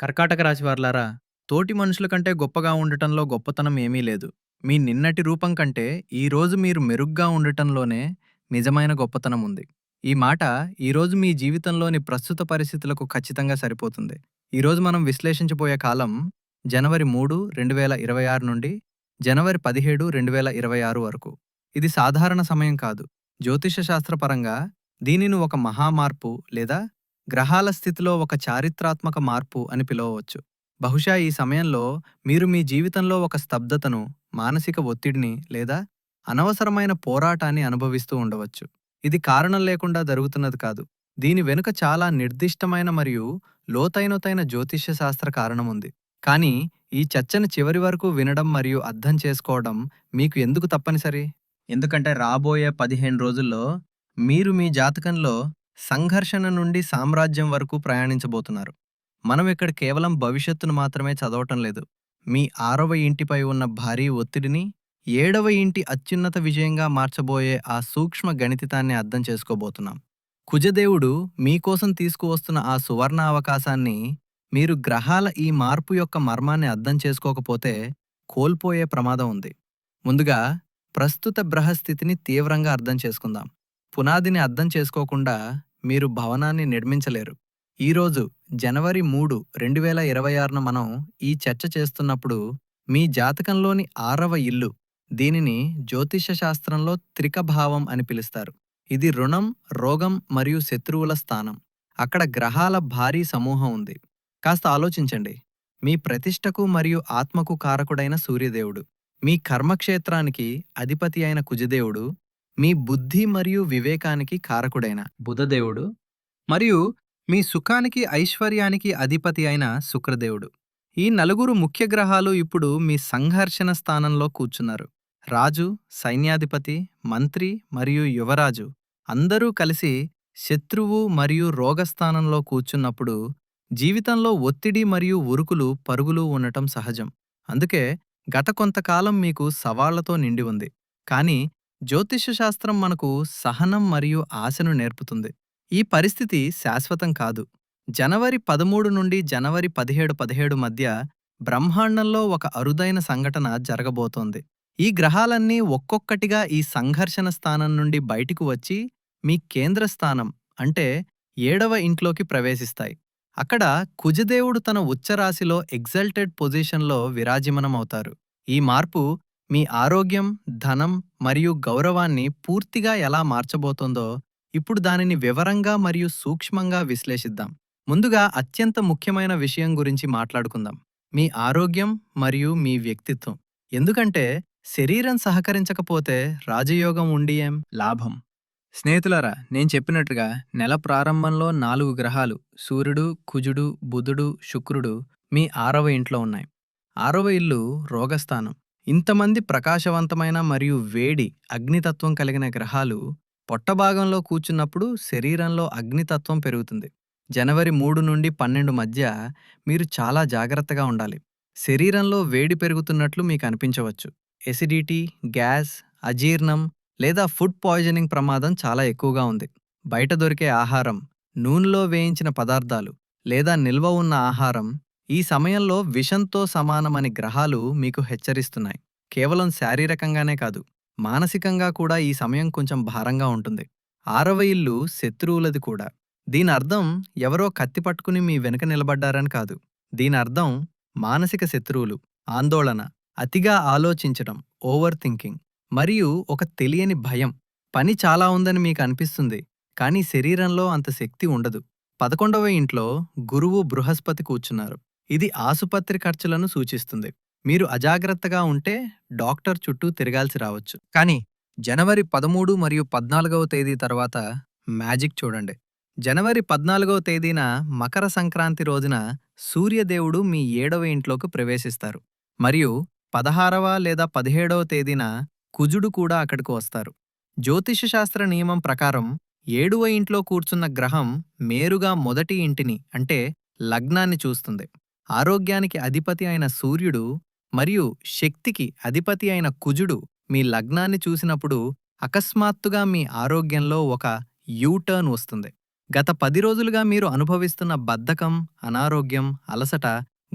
కర్కాటక రాశి తోటి మనుషుల కంటే గొప్పగా ఉండటంలో గొప్పతనం ఏమీ లేదు. మీ నిన్నటి రూపం కంటే ఈరోజు మీరు మెరుగ్గా ఉండటంలోనే నిజమైన గొప్పతనం ఉంది. ఈ మాట ఈరోజు మీ జీవితంలోని ప్రస్తుత పరిస్థితులకు ఖచ్చితంగా సరిపోతుంది. ఈరోజు మనం విశ్లేషించబోయే కాలం జనవరి మూడు రెండు వేల ఇరవై ఆరు నుండి జనవరి పదిహేడు రెండు వేల ఇరవై ఆరు వరకు. ఇది సాధారణ సమయం కాదు. జ్యోతిష శాస్త్రపరంగా దీనిని ఒక మహామార్పు లేదా గ్రహాల స్థితిలో ఒక చారిత్రాత్మక మార్పు అని పిలవవచ్చు. బహుశా ఈ సమయంలో మీరు మీ జీవితంలో ఒక స్తబ్దతను మానసిక ఒత్తిడిని లేదా అనవసరమైన పోరాటాన్ని అనుభవిస్తూ ఉండవచ్చు. ఇది కారణం లేకుండా జరుగుతున్నది కాదు. దీని వెనుక చాలా నిర్దిష్టమైన మరియు లోతైనతైన జ్యోతిష్యశాస్త్ర కారణం ఉంది. కానీ ఈ చర్చను చివరి వరకు వినడం మరియు అర్థం చేసుకోవడం మీకు ఎందుకు తప్పనిసరి? ఎందుకంటే రాబోయే పదిహేను రోజుల్లో మీరు మీ జాతకంలో సంఘర్షణ నుండి సామ్రాజ్యం వరకు ప్రయాణించబోతున్నారు. మనం ఇక్కడ కేవలం భవిష్యత్తును మాత్రమే చదవటం లేదు. మీ ఆరవ ఇంటిపై ఉన్న భారీ ఒత్తిడిని ఏడవ ఇంటి అత్యున్నత విజయంగా మార్చబోయే ఆ సూక్ష్మ గణితాన్ని అర్థం చేసుకోబోతున్నాం. కుజదేవుడు మీకోసం తీసుకువస్తున్న ఆ సువర్ణ అవకాశాన్ని మీరు గ్రహాల ఈ మార్పు యొక్క మర్మాన్ని అర్థం చేసుకోకపోతే కోల్పోయే ప్రమాదం ఉంది. ముందుగా ప్రస్తుత గ్రహస్థితిని తీవ్రంగా అర్థం చేసుకుందాం. పునాదిని అర్థం చేసుకోకుండా మీరు భవనాన్ని నిర్మించలేరు. ఈరోజు జనవరి మూడు రెండు వేల ఇరవై ఆరున మనం ఈ చర్చ చేస్తున్నప్పుడు మీ జాతకంలోని ఆరవ ఇల్లు దీనిని జ్యోతిష శాస్త్రంలో త్రికభావం అని పిలుస్తారు. ఇది రుణం రోగం మరియు శత్రువుల స్థానం. అక్కడ గ్రహాల భారీ సమూహం ఉంది. కాస్త ఆలోచించండి. మీ ప్రతిష్టకు మరియు ఆత్మకు కారకుడైన సూర్యదేవుడు. మీ కర్మక్షేత్రానికి అధిపతి అయిన కుజదేవుడు మీ బుద్ధి మరియు వివేకానికి కారకుడైన బుధదేవుడు మరియు మీ సుఖానికి ఐశ్వర్యానికి అధిపతి అయిన శుక్రదేవుడు. ఈ నలుగురు ముఖ్య గ్రహాలు ఇప్పుడు మీ సంఘర్షణ స్థానంలో కూర్చున్నారు. రాజు సైన్యాధిపతి మంత్రి మరియు యువరాజు అందరూ కలిసి శత్రువు మరియు రోగస్థానంలో కూర్చున్నప్పుడు జీవితంలో ఒత్తిడి మరియు ఉరుకులు పరుగులు ఉండటం సహజం. అందుకే గత కొంతకాలం మీకు సవాళ్ళతో నిండి ఉంది. కానీ జ్యోతిష్యశాస్త్రం మనకు సహనం మరియు ఆశను నేర్పుతుంది. ఈ పరిస్థితి శాశ్వతం కాదు. జనవరి పదమూడు నుండి జనవరి పదిహేడు పదిహేడు మధ్య బ్రహ్మాండంలో ఒక అరుదైన సంఘటన జరగబోతోంది. ఈ గ్రహాలన్నీ ఒక్కొక్కటిగా ఈ సంఘర్షణ స్థానం నుండి బయటికి వచ్చి మీ కేంద్ర స్థానం అంటే ఏడవ ఇంట్లోకి ప్రవేశిస్తాయి. అక్కడ కుజదేవుడు తన ఉచ్చరాశిలో ఎగ్జల్టెడ్ పొజిషన్లో విరాజిమనమవుతారు ఈ మార్పు మీ ఆరోగ్యం ధనం మరియు గౌరవాన్ని పూర్తిగా ఎలా మార్చబోతోందో ఇప్పుడు దానిని వివరంగా మరియు సూక్ష్మంగా విశ్లేషిద్దాం. ముందుగా అత్యంత ముఖ్యమైన విషయం గురించి మాట్లాడుకుందాం. మీ ఆరోగ్యం మరియు మీ వ్యక్తిత్వం. ఎందుకంటే శరీరం సహకరించకపోతే రాజయోగం ఉండి ఏం లాభం? స్నేహితులారా నేను చెప్పినట్టుగా నెల ప్రారంభంలో నాలుగు గ్రహాలు సూర్యుడు కుజుడు బుధుడు శుక్రుడు మీ ఆరవ ఇంట్లో ఉన్నాయి. ఆరవ ఇల్లు రోగస్థానం. ఇంతమంది ప్రకాశవంతమైన మరియు వేడి అగ్నితత్వం కలిగిన గ్రహాలు పొట్టభాగంలో కూర్చున్నప్పుడు శరీరంలో అగ్నితత్వం పెరుగుతుంది. జనవరి మూడు నుండి పన్నెండు మధ్య మీరు చాలా జాగ్రత్తగా ఉండాలి. శరీరంలో వేడి పెరుగుతున్నట్లు మీకు అనిపించవచ్చు. ఎసిడిటీ గ్యాస్ అజీర్ణం లేదా ఫుడ్ పాయిజనింగ్ ప్రమాదం చాలా ఎక్కువగా ఉంది. బయట దొరికే ఆహారం నూనెలో వేయించిన పదార్థాలు లేదా నిల్వ ఉన్న ఆహారం ఈ సమయంలో విషంతో సమానమని గ్రహాలు మీకు హెచ్చరిస్తున్నాయి. కేవలం శారీరకంగానే కాదు మానసికంగా కూడా ఈ సమయం కొంచెం భారంగా ఉంటుంది. ఆరవ ఇల్లు శత్రువులది కూడా. దీని అర్థం ఎవరో కత్తి పట్టుకుని మీ వెనుక నిలబడ్డారని కాదు. దీని అర్థం మానసిక శత్రువులు ఆందోళన అతిగా ఆలోచించడం ఓవర్ థింకింగ్ మరియు ఒక తెలియని భయం. పని చాలా ఉందని మీకు అనిపిస్తుంది కానీ శరీరంలో అంత శక్తి ఉండదు. పదకొండవ ఇంట్లో గురువు బృహస్పతి కూర్చున్నారు. ఇది ఆసుపత్రి ఖర్చులను సూచిస్తుంది. మీరు అజాగ్రత్తగా ఉంటే డాక్టర్ చుట్టూ తిరగాల్సి రావచ్చు. కానీ జనవరి పదమూడు మరియు పద్నాలుగవ తేదీ తర్వాత మ్యాజిక్ చూడండి. జనవరి పద్నాలుగవ తేదీన మకర సంక్రాంతి రోజున సూర్యదేవుడు మీ ఏడవ ఇంట్లోకి ప్రవేశిస్తారు. మరియు పదహారవ లేదా పదిహేడవ తేదీన కుజుడు కూడా అక్కడికి వస్తారు. జ్యోతిషశాస్త్ర నియమం ప్రకారం ఏడువ ఇంట్లో కూర్చున్న గ్రహం మేరుగా మొదటి ఇంటిని అంటే లగ్నాన్ని చూస్తుంది. ఆరోగ్యానికి అధిపతి అయిన సూర్యుడు మరియు శక్తికి అధిపతి అయిన కుజుడు మీ లగ్నాన్ని చూసినప్పుడు అకస్మాత్తుగా మీ ఆరోగ్యంలో ఒక యూటర్న్ వస్తుంది. గత పది రోజులుగా మీరు అనుభవిస్తున్న బద్ధకం అనారోగ్యం అలసట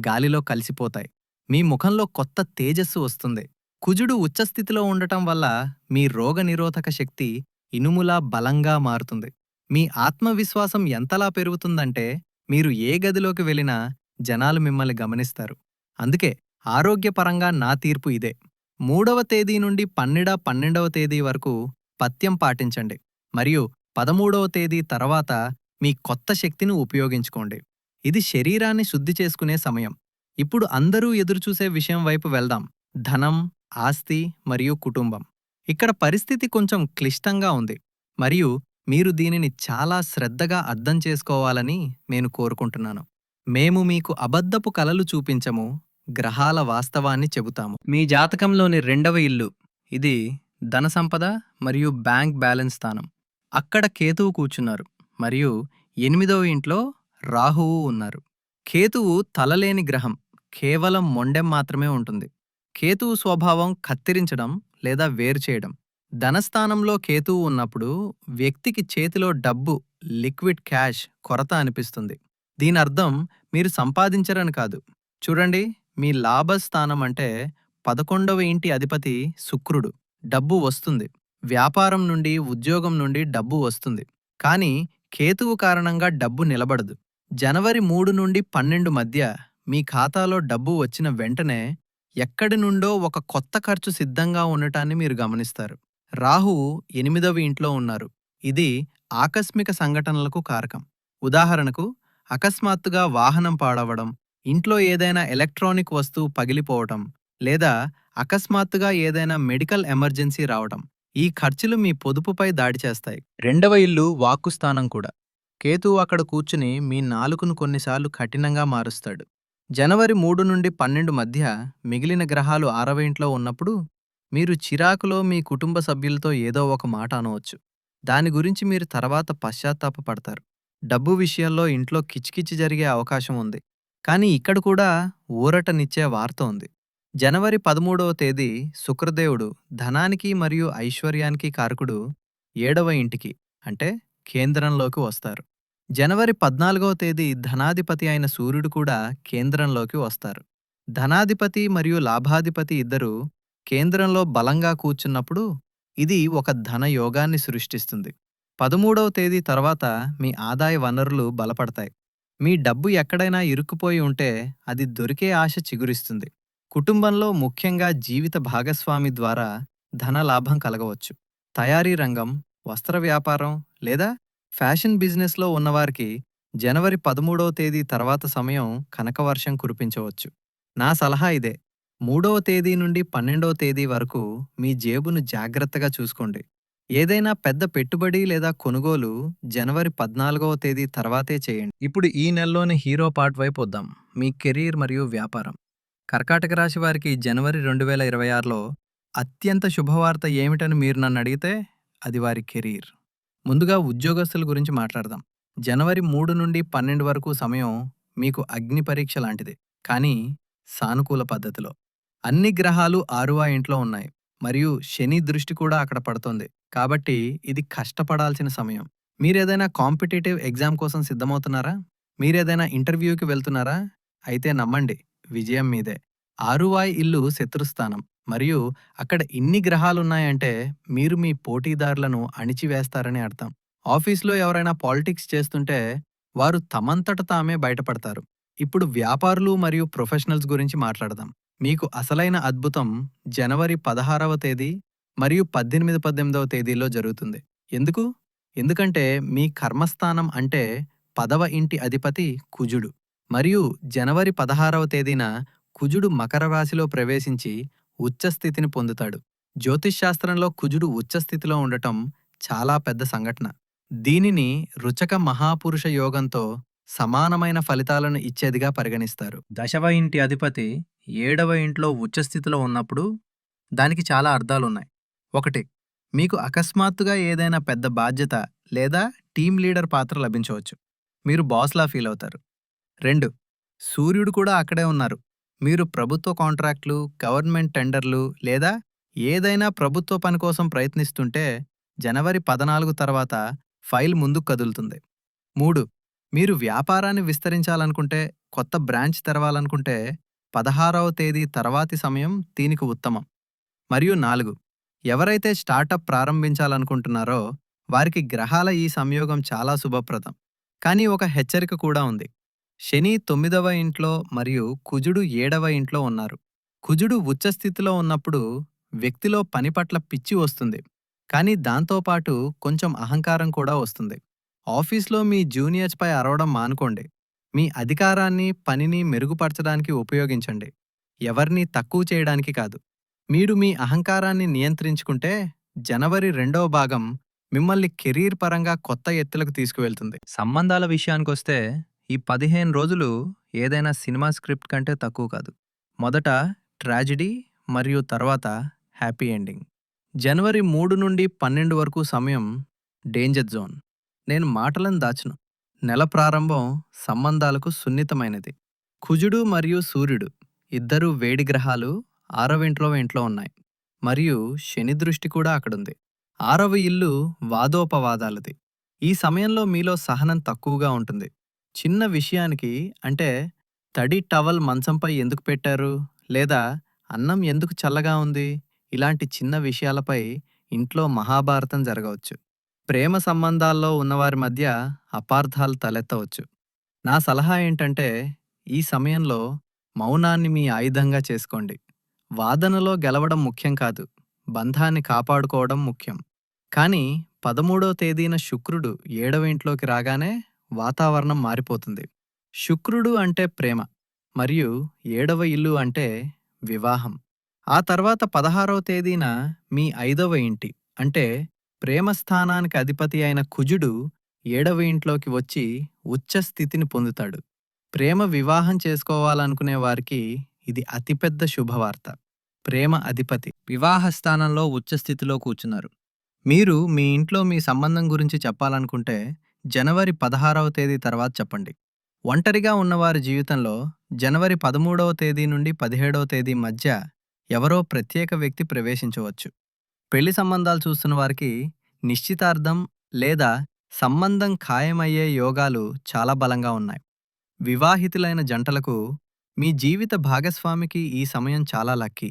గాలిలో కలిసిపోతాయి. మీ ముఖంలో కొత్త తేజస్సు వస్తుంది. కుజుడు ఉచ్చస్థితిలో ఉండటం వల్ల మీ రోగనిరోధక శక్తి ఇనుములా బలంగా మారుతుంది. మీ ఆత్మవిశ్వాసం ఎంతలా పెరుగుతుందంటే మీరు ఏ గదిలోకి వెళ్ళినా జనాలు మిమ్మల్ని గమనిస్తారు. అందుకే ఆరోగ్యపరంగా నా తీర్పు ఇదే. మూడవ తేదీ నుండి పన్నెడ పన్నెండవ తేదీ వరకు పథ్యం పాటించండి. మరియు పదమూడవ తేదీ తర్వాత మీ కొత్త శక్తిని ఉపయోగించుకోండి. ఇది శరీరాన్ని శుద్ధి చేసుకునే సమయం. ఇప్పుడు అందరూ ఎదురుచూసే విషయం వైపు వెళ్దాం. ధనం ఆస్తి మరియు కుటుంబం. ఇక్కడ పరిస్థితి కొంచెం క్లిష్టంగా ఉంది. మరియు మీరు దీనిని చాలా శ్రద్ధగా అర్థం చేసుకోవాలని నేను కోరుకుంటున్నాను. మేము మీకు అబద్ధపు కలలు చూపించము గ్రహాల వాస్తవాన్ని చెబుతాము. మీ జాతకంలోని రెండవ ఇల్లు ఇది ధన సంపద మరియు బ్యాంక్ బ్యాలెన్స్ స్థానం. అక్కడ కేతువు కూర్చున్నారు మరియు ఎనిమిదవ ఇంట్లో రాహువు ఉన్నారు. కేతువు తలలేని గ్రహం కేవలం మొండెం మాత్రమే ఉంటుంది. కేతువు స్వభావం కత్తిరించడం లేదా వేరు చేయడం. ధనస్థానంలో కేతువు ఉన్నప్పుడు వ్యక్తికి చేతిలో డబ్బు లిక్విడ్ క్యాష్ కొరత అనిపిస్తుంది. దీని అర్థం మీరు సంపాదించరని కాదు. చూడండి మీ లాభస్థానం అంటే పదకొండవ ఇంటి అధిపతి శుక్రుడు. డబ్బు వస్తుంది. వ్యాపారం నుండి ఉద్యోగం నుండి డబ్బు వస్తుంది. కానీ కేతువు కారణంగా డబ్బు నిలబడదు. జనవరి మూడు నుండి పన్నెండు మధ్య మీ ఖాతాలో డబ్బు వచ్చిన వెంటనే ఎక్కడి నుండో ఒక కొత్త ఖర్చు సిద్ధంగా ఉండటాన్ని మీరు గమనిస్తారు. రాహువు ఎనిమిదవ ఇంట్లో ఉన్నారు. ఇది ఆకస్మిక సంఘటనలకు కారకం. ఉదాహరణకు అకస్మాత్తుగా వాహనం పాడవడం ఇంట్లో ఏదైనా ఎలక్ట్రానిక్ వస్తువు పగిలిపోవటం లేదా అకస్మాత్తుగా ఏదైనా మెడికల్ ఎమర్జెన్సీ రావటం ఈ ఖర్చులు మీ పొదుపుపై దాడి చేస్తాయి. రెండవ ఇల్లు వాక్కుస్థానం కూడా. కేతు అక్కడ కూర్చుని మీ నాలుకను కొన్నిసార్లు కఠినంగా మారుస్తాడు. జనవరి మూడు నుండి పన్నెండు మధ్య మిగిలిన గ్రహాలు ఆరవ ఇంట్లో ఉన్నప్పుడు మీరు చిరాకులో మీ కుటుంబ సభ్యులతో ఏదో ఒక మాట అనవచ్చు. దాని గురించి మీరు తర్వాత పశ్చాత్తాపపడతారు. డబ్బు విషయంలో ఇంట్లో కిచికిచి జరిగే అవకాశం ఉంది. కానీ ఇక్కడ కూడా ఊరటనిచ్చే వార్త ఉంది. జనవరి పదమూడవ తేదీ శుక్రదేవుడు ధనానికి మరియు ఐశ్వర్యానికి కారకుడు ఏడవ ఇంటికి అంటే కేంద్రంలోకి వస్తారు. జనవరి పద్నాలుగవ తేదీ ధనాధిపతి అయిన సూర్యుడు కూడా కేంద్రంలోకి వస్తారు. ధనాధిపతి మరియు లాభాధిపతి ఇద్దరూ కేంద్రంలో బలంగా కూర్చున్నప్పుడు ఇది ఒక ధన యోగాన్ని సృష్టిస్తుంది. పదమూడవ తేదీ తర్వాత మీ ఆదాయ వనరులు బలపడతాయి. మీ డబ్బు ఎక్కడైనా ఇరుక్కుపోయి ఉంటే అది దొరికే ఆశ చిగురిస్తుంది. కుటుంబంలో ముఖ్యంగా జీవిత భాగస్వామి ద్వారా ధన లాభం కలగవచ్చు. తయారీ రంగం వస్త్ర వ్యాపారం లేదా ఫ్యాషన్ బిజినెస్లో ఉన్నవారికి జనవరి పదమూడవ తేదీ తర్వాత సమయం కనకవర్షం కురిపించవచ్చు. నా సలహా ఇదే. మూడవ తేదీ నుండి పన్నెండవ తేదీ వరకు మీ జేబును జాగ్రత్తగా చూసుకోండి. ఏదైనా పెద్ద పెట్టుబడి లేదా కొనుగోలు జనవరి పద్నాలుగవ తేదీ తర్వాతే చేయండి. ఇప్పుడు ఈ నెలలోని హీరో పార్ట్ వైపు వద్దాం. మీ కెరీర్ మరియు వ్యాపారం. కర్కాటక రాశి వారికి జనవరి రెండు వేల ఇరవై ఆరులో అత్యంత శుభవార్త ఏమిటని మీరు నన్ను అడిగితే అది వారి కెరీర్. ముందుగా ఉద్యోగస్తుల గురించి మాట్లాడదాం. జనవరి మూడు నుండి పన్నెండు వరకు సమయం మీకు అగ్ని పరీక్ష లాంటిది కానీ సానుకూల పద్ధతిలో. అన్ని గ్రహాలు ఆరువా ఇంట్లో ఉన్నాయి. మరియు శని దృష్టి కూడా అక్కడ పడుతోంది. కాబట్టి ఇది కష్టపడాల్సిన సమయం. మీరేదైనా కాంపిటేటివ్ ఎగ్జామ్ కోసం సిద్ధమవుతున్నారా? మీరేదైనా ఇంటర్వ్యూకి వెళ్తున్నారా? అయితే నమ్మండి విజయం మీదే. ఆరువాయ్ ఇల్లు శత్రుస్థానం మరియు అక్కడ ఇన్ని గ్రహాలున్నాయంటే మీరు మీ పోటీదారులను అణిచివేస్తారని అర్థం. ఆఫీస్లో ఎవరైనా పాలిటిక్స్ చేస్తుంటే వారు తమంతట తామే బయటపడతారు. ఇప్పుడు వ్యాపారులు మరియు ప్రొఫెషనల్స్ గురించి మాట్లాడదాం. మీకు అసలైన అద్భుతం జనవరి పదహారవ తేదీ మరియు పద్దెనిమిది పద్దెనిమిదవ తేదీలో జరుగుతుంది. ఎందుకు? ఎందుకంటే మీ కర్మస్థానం అంటే పదవ ఇంటి అధిపతి కుజుడు. మరియు జనవరి పదహారవ తేదీన కుజుడు మకర రాశిలో ప్రవేశించి ఉచ్చస్థితిని పొందుతాడు. జ్యోతిష్శాస్త్రంలో కుజుడు ఉచ్చస్థితిలో ఉండటం చాలా పెద్ద సంఘటన. దీనిని రుచక మహాపురుష యోగంతో సమానమైన ఫలితాలను ఇచ్చేదిగా పరిగణిస్తారు. దశవ ఇంటి అధిపతి ఏడవ ఇంట్లో ఉచ్చస్థితిలో ఉన్నప్పుడు దానికి చాలా అర్థాలున్నాయి. ఒకటి మీకు అకస్మాత్తుగా ఏదైనా పెద్ద బాధ్యత లేదా టీం లీడర్ పాత్ర లభించవచ్చు. మీరు బాస్లా ఫీల్ అవుతారు. రెండు సూర్యుడు కూడా అక్కడే ఉన్నారు. మీరు ప్రభుత్వ కాంట్రాక్ట్లు గవర్నమెంట్ టెండర్లు లేదా ఏదైనా ప్రభుత్వ పని కోసం ప్రయత్నిస్తుంటే జనవరి పద్నాలుగు తర్వాత ఫైల్ ముందుకు కదులుతుంది. మూడు మీరు వ్యాపారాన్ని విస్తరించాలనుకుంటే కొత్త బ్రాంచ్ తెరవాలనుకుంటే పదహారవ తేదీ తర్వాతి సమయం దీనికి ఉత్తమం. మరియు నాలుగు ఎవరైతే స్టార్టప్ ప్రారంభించాలనుకుంటున్నారో వారికి గ్రహాల ఈ సంయోగం చాలా శుభప్రదం. కానీ ఒక హెచ్చరిక కూడా ఉంది. శని తొమ్మిదవ ఇంట్లో మరియు కుజుడు ఏడవ ఇంట్లో ఉన్నారు. కుజుడు ఉచ్చస్థితిలో ఉన్నప్పుడు వ్యక్తిలో పని పట్ల పిచ్చి వస్తుంది. కానీ దాంతోపాటు కొంచెం అహంకారం కూడా వస్తుంది. ఆఫీస్లో మీ జూనియర్స్పై అరవడం మానుకోండి. మీ అధికారాన్ని పనిని మెరుగుపరచడానికి ఉపయోగించండి. ఎవరినీ తక్కువ చేయడానికి కాదు. మీరు మీ అహంకారాన్ని నియంత్రించుకుంటే జనవరి రెండవ భాగం మిమ్మల్ని కెరీర్ పరంగా కొత్త ఎత్తులకు తీసుకువెళ్తుంది. సంబంధాల విషయానికొస్తే ఈ పదిహేను రోజులు ఏదైనా సినిమా స్క్రిప్ట్ కంటే తక్కువ కాదు. మొదట ట్రాజిడీ మరియు తర్వాత హ్యాపీ ఎండింగ్. జనవరి మూడు నుండి పన్నెండు వరకు సమయం డేంజర్ జోన్. నేను మాటలను దాచను. నెల ప్రారంభం సంబంధాలకు సున్నితమైనది. కుజుడు మరియు సూర్యుడు ఇద్దరు వేడి గ్రహాలు ఆరవ ఇంట్లో ఇంట్లో ఉన్నాయి. మరియు శని దృష్టి కూడా అక్కడుంది. ఆరవ ఇల్లు వాదోపవాదాలది. ఈ సమయంలో మీలో సహనం తక్కువగా ఉంటుంది. చిన్న విషయానికి అంటే తడి టవల్ మంచంపై ఎందుకు పెట్టారు? లేదా అన్నం ఎందుకు చల్లగా ఉంది? ఇలాంటి చిన్న విషయాలపై ఇంట్లో మహాభారతం జరగవచ్చు. ప్రేమ సంబంధాల్లో ఉన్నవారి మధ్య అపార్థాలు తలెత్తవచ్చు. నా సలహా ఏంటంటే ఈ సమయంలో మౌనాన్ని మీ ఆయుధంగా చేసుకోండి. వాదనలో గెలవడం ముఖ్యం కాదు. బంధాన్ని కాపాడుకోవడం ముఖ్యం. కానీ పదమూడో తేదీన శుక్రుడు ఏడవ ఇంట్లోకి రాగానే వాతావరణం మారిపోతుంది. శుక్రుడు అంటే ప్రేమ మరియు ఏడవ ఇల్లు అంటే వివాహం. ఆ తర్వాత పదహారవ తేదీన మీ ఐదవ ఇంటి అంటే ప్రేమ స్థానానికి అధిపతి అయిన కుజుడు ఏడవ ఇంట్లోకి వచ్చి ఉచ్చ స్థితిని పొందుతాడు. ప్రేమ వివాహం చేసుకోవాలనుకునే వారికి ఇది అతిపెద్ద శుభవార్త. ప్రేమ అధిపతి. వివాహ స్థానంలో ఉచ్చస్థితిలో కూర్చున్నారు. మీరు మీ ఇంట్లో మీ సంబంధం గురించి చెప్పాలనుకుంటే జనవరి పదహారవ తేదీ తర్వాత చెప్పండి. ఒంటరిగా ఉన్నవారి జీవితంలో జనవరి పదమూడవ తేదీ నుండి పదిహేడవ తేదీ మధ్య ఎవరో ప్రత్యేక వ్యక్తి ప్రవేశించవచ్చు. పెళ్ళి సంబంధాలు చూస్తున్న వారికి నిశ్చితార్థం లేదా సంబంధం ఖాయమయ్యే యోగాలు చాలా బలంగా ఉన్నాయి. వివాహితులైన జంటలకు మీ జీవిత భాగస్వామికి ఈ సమయం చాలా లక్కీ.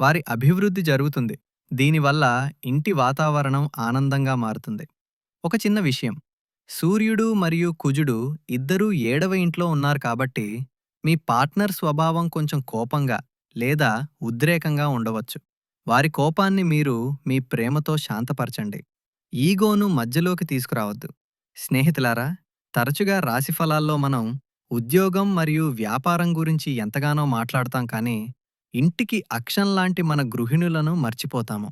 వారి అభివృద్ధి జరుగుతుంది. దీనివల్ల ఇంటి వాతావరణం ఆనందంగా మారుతుంది. ఒక చిన్న విషయం. సూర్యుడు మరియు కుజుడు ఇద్దరూ ఏడవ ఇంట్లో ఉన్నారు కాబట్టి మీ పార్ట్నర్ స్వభావం కొంచెం కోపంగా లేదా ఉద్రేకంగా ఉండవచ్చు. వారి కోపాన్ని మీరు మీ ప్రేమతో శాంతపరచండి. ఈగోను మధ్యలోకి తీసుకురావద్దు. స్నేహితులారా తరచుగా రాశిఫలాల్లో మనం ఉద్యోగం మరియు వ్యాపారం గురించి ఎంతగానో మాట్లాడతాం కానీ ఇంటికి అక్షం లాంటి మన గృహిణులను మర్చిపోతాము.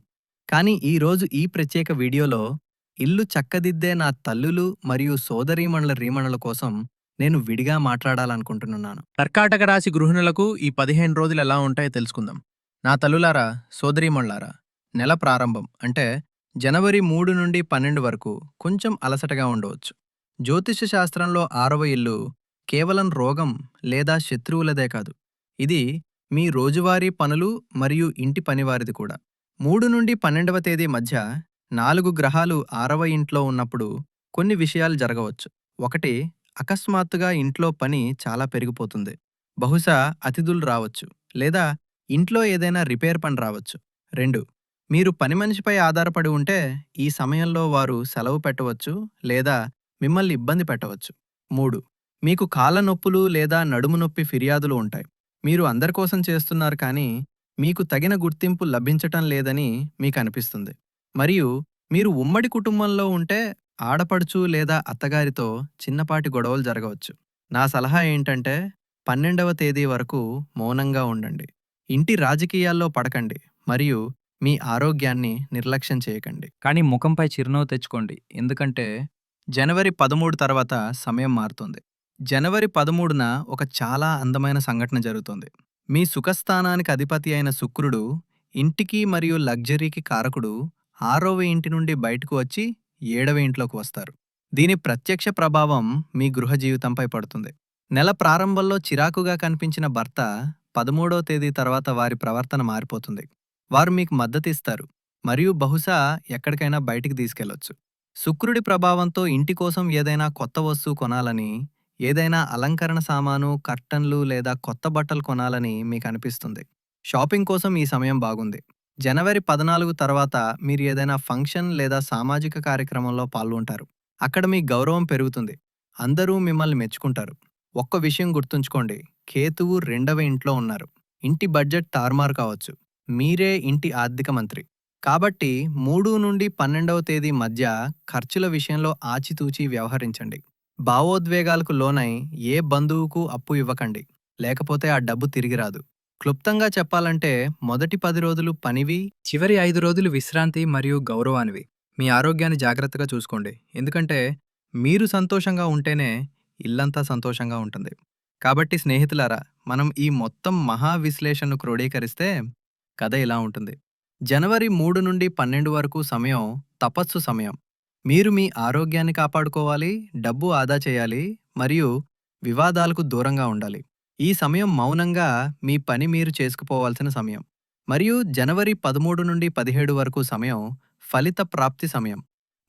కానీ ఈరోజు ఈ ప్రత్యేక వీడియోలో ఇల్లు చక్కదిద్దే నా తల్లులు మరియు సోదరీమణుల రీమణుల కోసం నేను విడిగా మాట్లాడాలనుకుంటున్నాను. కర్కాటక రాశి గృహిణులకు ఈ పదిహేను రోజులు ఎలా ఉంటాయో తెలుసుకుందాం. నా తల్లులారా సోదరీమణులారా నెల ప్రారంభం అంటే జనవరి మూడు నుండి పన్నెండు వరకు కొంచెం అలసటగా ఉండవచ్చు. జ్యోతిష శాస్త్రంలో ఆరవ ఇల్లు కేవలం రోగం లేదా శత్రువులదే కాదు. ఇది మీ రోజువారీ పనులు మరియు ఇంటి పనివారిది కూడా. మూడు నుండి పన్నెండవ తేదీ మధ్య నాలుగు గ్రహాలు ఆరవ ఇంట్లో ఉన్నప్పుడు కొన్ని విషయాలు జరగవచ్చు. ఒకటి అకస్మాత్తుగా ఇంట్లో పని చాలా పెరిగిపోతుంది. బహుశా అతిథులు రావచ్చు లేదా ఇంట్లో ఏదైనా రిపేర్ పని రావచ్చు. రెండు మీరు పని మనిషిపై ఆధారపడి ఉంటే ఈ సమయంలో వారు సెలవు పెట్టవచ్చు లేదా మిమ్మల్ని ఇబ్బంది పెట్టవచ్చు. మూడు మీకు కాళ్ళ నొప్పులు లేదా నడుము నొప్పి ఫిర్యాదులు ఉంటాయి. మీరు అందరి కోసం చేస్తున్నారు కానీ మీకు తగిన గుర్తింపు లభించటం లేదని మీకు అనిపిస్తుంది మరియు మీరు ఉమ్మడి కుటుంబంలో ఉంటే ఆడపడుచు లేదా అత్తగారితో చిన్నపాటి గొడవలు జరగవచ్చు. నా సలహా ఏంటంటే పన్నెండవ తేదీ వరకు మౌనంగా ఉండండి. ఇంటి రాజకీయాల్లో పడకండి మరియు మీ ఆరోగ్యాన్ని నిర్లక్ష్యం చేయకండి. కానీ ముఖంపై చిరునవ్వు తెచ్చుకోండి. ఎందుకంటే జనవరి పదమూడు తర్వాత సమయం మారుతుంది. జనవరి పదమూడున ఒక చాలా అందమైన సంఘటన జరుగుతుంది. మీ సుఖస్థానానికి అధిపతి అయిన శుక్రుడు ఇంటికి మరియు లగ్జరీకి కారకుడు ఆరవ ఇంటి నుండి బయటకు వచ్చి ఏడవ ఇంట్లోకి వస్తారు. దీని ప్రత్యక్ష ప్రభావం మీ గృహ జీవితంపై పడుతుంది. నెల ప్రారంభంలో చిరాకుగా కనిపించిన భర్త పదమూడవ తేదీ తర్వాత వారి ప్రవర్తన మారిపోతుంది. వారు మీకు మద్దతిస్తారు మరియు బహుశా ఎక్కడికైనా బయటికి తీసుకెళ్ళొచ్చు శుక్రుడి ప్రభావంతో ఇంటి కోసం ఏదైనా కొత్త వస్తువు కొనాలని, ఏదైనా అలంకరణ సామాను, కర్టన్లు లేదా కొత్త బట్టలు కొనాలని మీకు అనిపిస్తుంది. షాపింగ్ కోసం ఈ సమయం బాగుంది. జనవరి 14 తర్వాత మీరు ఏదైనా ఫంక్షన్ లేదా సామాజిక కార్యక్రమంలో పాల్గొంటారు. అక్కడ మీ గౌరవం పెరుగుతుంది. అందరూ మిమ్మల్ని మెచ్చుకుంటారు. ఒక్క విషయం గుర్తుంచుకోండి కేతువు రెండవ ఇంట్లో ఉన్నారు. ఇంటి బడ్జెట్ తారుమారు కావచ్చు. మీరే ఇంటి ఆర్థిక మంత్రి. కాబట్టి మూడు నుండి పన్నెండవ తేదీ మధ్య ఖర్చుల విషయంలో ఆచితూచి వ్యవహరించండి. భావోద్వేగాలకు లోనై ఏ బంధువుకు అప్పు ఇవ్వకండి. లేకపోతే ఆ డబ్బు తిరిగి రాదు. క్లుప్తంగా చెప్పాలంటే మొదటి పది రోజులు పనివి చివరి ఐదు రోజులు విశ్రాంతి మరియు గౌరవానివి. మీ ఆరోగ్యాన్ని జాగ్రత్తగా చూసుకోండి. ఎందుకంటే మీరు సంతోషంగా ఉంటేనే ఇల్లంతా సంతోషంగా ఉంటుంది. కాబట్టి స్నేహితులారా మనం ఈ మొత్తం మహా విశ్లేషణను క్రోడీకరిస్తే కథ ఇలా ఉంటుంది. జనవరి మూడు నుండి పన్నెండు వరకు సమయం తపస్సు సమయం. మీరు మీ ఆరోగ్యాన్ని కాపాడుకోవాలి, డబ్బు ఆదా చేయాలి మరియు వివాదాలకు దూరంగా ఉండాలి. ఈ సమయం మౌనంగా మీ పని మీరు చేసుకుపోవాల్సిన సమయం. మరియు జనవరి పదమూడు నుండి పదిహేడు వరకు సమయం ఫలిత ప్రాప్తి సమయం.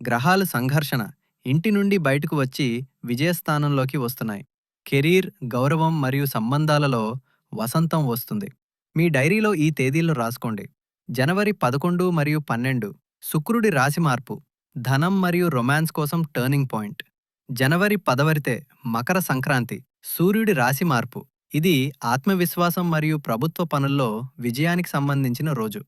గ్రహాలు సంఘర్షణ ఇంటి నుండి బయటకు వచ్చి విజయస్థానంలోకి వస్తున్నాయి. కెరీర్, గౌరవం మరియు సంబంధాలలో వసంతం వస్తుంది. మీ డైరీలో ఈ తేదీలు రాసుకోండి. జనవరి పదకొండు మరియు పన్నెండు శుక్రుడి రాశి మార్పు ధనం మరియు రొమాన్స్ కోసం టర్నింగ్ పాయింట్. జనవరి పదవరితే మకర సంక్రాంతి సూర్యుడి రాశి మార్పు ఇది ఆత్మవిశ్వాసం మరియు ప్రభుత్వ పనుల్లో విజయానికి సంబంధించిన రోజు.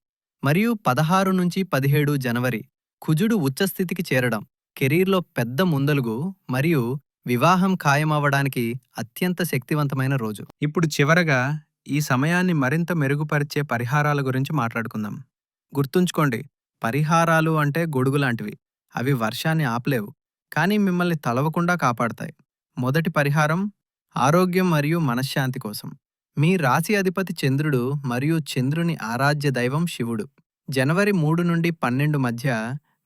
మరియు పదహారు నుంచి పదిహేడు జనవరి కుజుడు ఉచ్చస్థితికి చేరడం కెరీర్లో పెద్ద ముందలుగు మరియు వివాహం ఖాయమవ్వడానికి అత్యంత శక్తివంతమైన రోజు. ఇప్పుడు చివరగా ఈ సమయాన్ని మరింత మెరుగుపరిచే పరిహారాల గురించి మాట్లాడుకుందాం. గుర్తుంచుకోండి పరిహారాలు అంటే గొడుగు లాంటివి. అవి వర్షాన్ని ఆపలేవు. కానీ మిమ్మల్ని తలవకుండా కాపాడతాయి. మొదటి పరిహారం ఆరోగ్యం మరియు మనశ్శాంతి కోసం. మీ రాశి అధిపతి చంద్రుడు మరియు చంద్రుని ఆరాధ్య దైవం శివుడు. జనవరి మూడు నుండి పన్నెండు మధ్య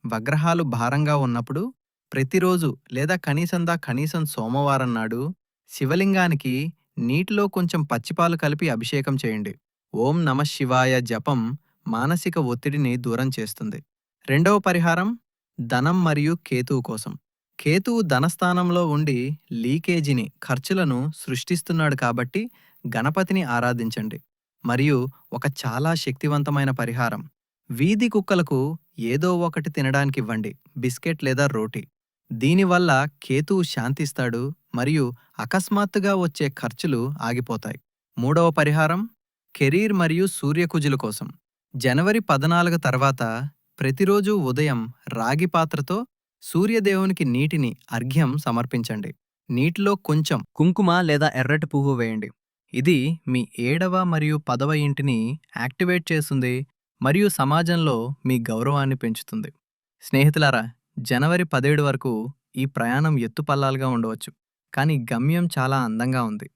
వగ్రహాలు భారంగా ఉన్నప్పుడు ప్రతిరోజు లేదా కనీసందా కనీసం సోమవారం నాడు శివలింగానికి నీటిలో కొంచెం పచ్చిపాలు కలిపి అభిషేకం చేయండి. ఓం నమ శివాయ జపం మానసిక ఒత్తిడిని దూరం చేస్తుంది. రెండవ పరిహారం ధనం మరియు కేతువు కోసం. కేతువు ధనస్థానంలో ఉండి లీకేజీని ఖర్చులను సృష్టిస్తున్నాడు కాబట్టి గణపతిని ఆరాధించండి. మరియు ఒక చాలా శక్తివంతమైన పరిహారం వీధి కుక్కలకు ఏదో ఒకటి తినడానికివ్వండి బిస్కెట్ లేదా రోటీ. దీనివల్ల కేతువు శాంతిస్తాడు మరియు అకస్మాత్తుగా వచ్చే ఖర్చులు ఆగిపోతాయి. మూడవ పరిహారం కెరీర్ మరియు సూర్యకుజుల కోసం. జనవరి పద్నాలుగు తర్వాత ప్రతిరోజూ ఉదయం రాగి పాత్రతో సూర్యదేవునికి నీటిని అర్ఘ్యం సమర్పించండి. నీటిలో కొంచెం కుంకుమ లేదా ఎర్రటి పువ్వు వేయండి. ఇది మీ ఏడవ మరియు పదవ ఇంటిని యాక్టివేట్ చేస్తుంది మరియు సమాజంలో మీ గౌరవాన్ని పెంచుతుంది. స్నేహితులారా జనవరి పదిహేడు వరకు ఈ ప్రయాణం ఎత్తుపల్లాలుగా ఉండవచ్చు. కానీ గమ్యం చాలా అందంగా ఉంది.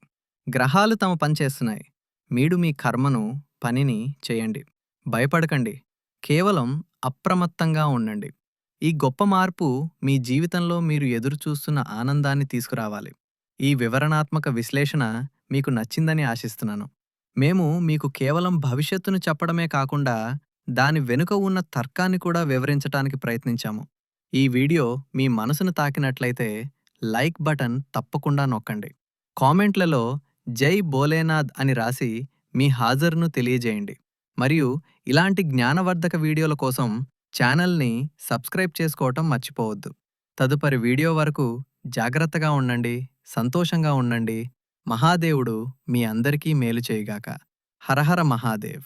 గ్రహాలు తమ పని చేస్తున్నాయి. మీరు మీ కర్మను, పనిని చేయండి. భయపడకండి. కేవలం అప్రమత్తంగా ఉండండి. ఈ గొప్ప మార్పు మీ జీవితంలో మీరు ఎదురుచూస్తున్న ఆనందాన్ని తీసుకురావాలి. ఈ వివరణాత్మక విశ్లేషణ మీకు నచ్చిందని ఆశిస్తున్నాను. మేము మీకు కేవలం భవిష్యత్తును చెప్పడమే కాకుండా దాని వెనుక ఉన్న తర్కాన్ని కూడా వివరించటానికి ప్రయత్నించాము. ఈ వీడియో మీ మనసును తాకినట్లయితే లైక్ బటన్ తప్పకుండా నొక్కండి. కామెంట్లలో జై భోలేనాథ్ అని రాసి మీ హాజరును తెలియజేయండి. మరియు ఇలాంటి జ్ఞానవర్ధక వీడియోల కోసం ఛానల్ని సబ్స్క్రైబ్ చేసుకోవటం మర్చిపోవద్దు. తదుపరి వీడియో వరకు జాగ్రత్తగా ఉండండి. సంతోషంగా ఉండండి. మహాదేవుడు మీ అందరికీ మేలు చేయగాక హరహర మహాదేవ్